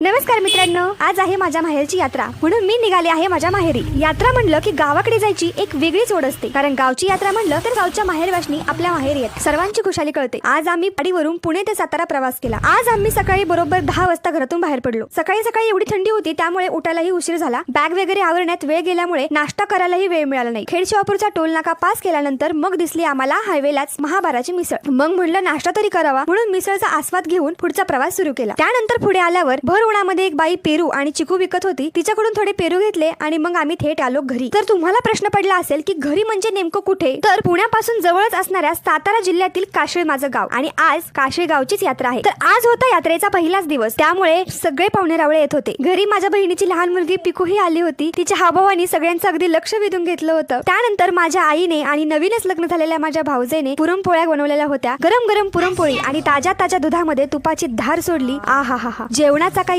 नमस्कार मित्रांनो आज आहे माझ्या माहेरची यात्रा. म्हणून मी निघाले आहे माझ्या माहेरी. यात्रा म्हणलं की गावाकडे जायची एक वेगळीच ओढ असते. कारण गावची यात्रा म्हणलं तर गावच्या माहेरवाशनी आपल्या माहेर येत. सर्वांची खुशाली कळते. आज आम्ही पाडीवरून पुणे ते सातारा प्रवास केला. आज आम्ही सकाळी बरोबर दहा वाजता घरातून बाहेर पडलो. सकाळी सकाळी एवढी थंडी होती त्यामुळे उठायलाही उशीर झाला. बॅग वगैरे आवरण्यात वेळ गेल्यामुळे नाश्ता करायलाही वेळ मिळाला नाही. खेडशिवापूरचा टोल नाका पास केल्यानंतर मग दिसली आम्हाला हायवेलाच महाबाराची मिसळ. मग म्हणलं नाश्ता तरी करावा. म्हणून मिसळचा आस्वाद घेऊन पुढचा प्रवास सुरू केला. त्यानंतर पुढे आल्यावर भर रुग्णामध्ये एक बाई पेरू आणि चिकू विकत होती. तिच्याकडून थोडे पेरू घेतले आणि मग आम्ही थेट आलो घरी. तर तुम्हाला प्रश्न पडला असेल की घरी म्हणजे नेमकं कुठे? तर पुण्यापासून जवळच असणाऱ्या सातारा जिल्ह्यातील काशीळ माझं गाव. आणि आज काशीळ गावचीच यात्रा आहे. तर आज होता यात्रेचा पहिलाच दिवस. त्यामुळे सगळे पाहुणे रावळे येत होते. घरी माझ्या बहिणीची लहान मुलगी पिकूही आली होती. तिच्या हावभावानी सगळ्यांचं अगदी लक्ष वेधून घेतलं होतं. त्यानंतर माझ्या आईने आणि नवीनच लग्न झालेल्या माझ्या भाऊजेने पुरणपोळ्या बनवलेल्या होत्या. गरम गरम पुरणपोळी आणि ताज्या ताज्या दुधामध्ये तुपाची धार सोडली. आ हा हा हा जेवणाचा काही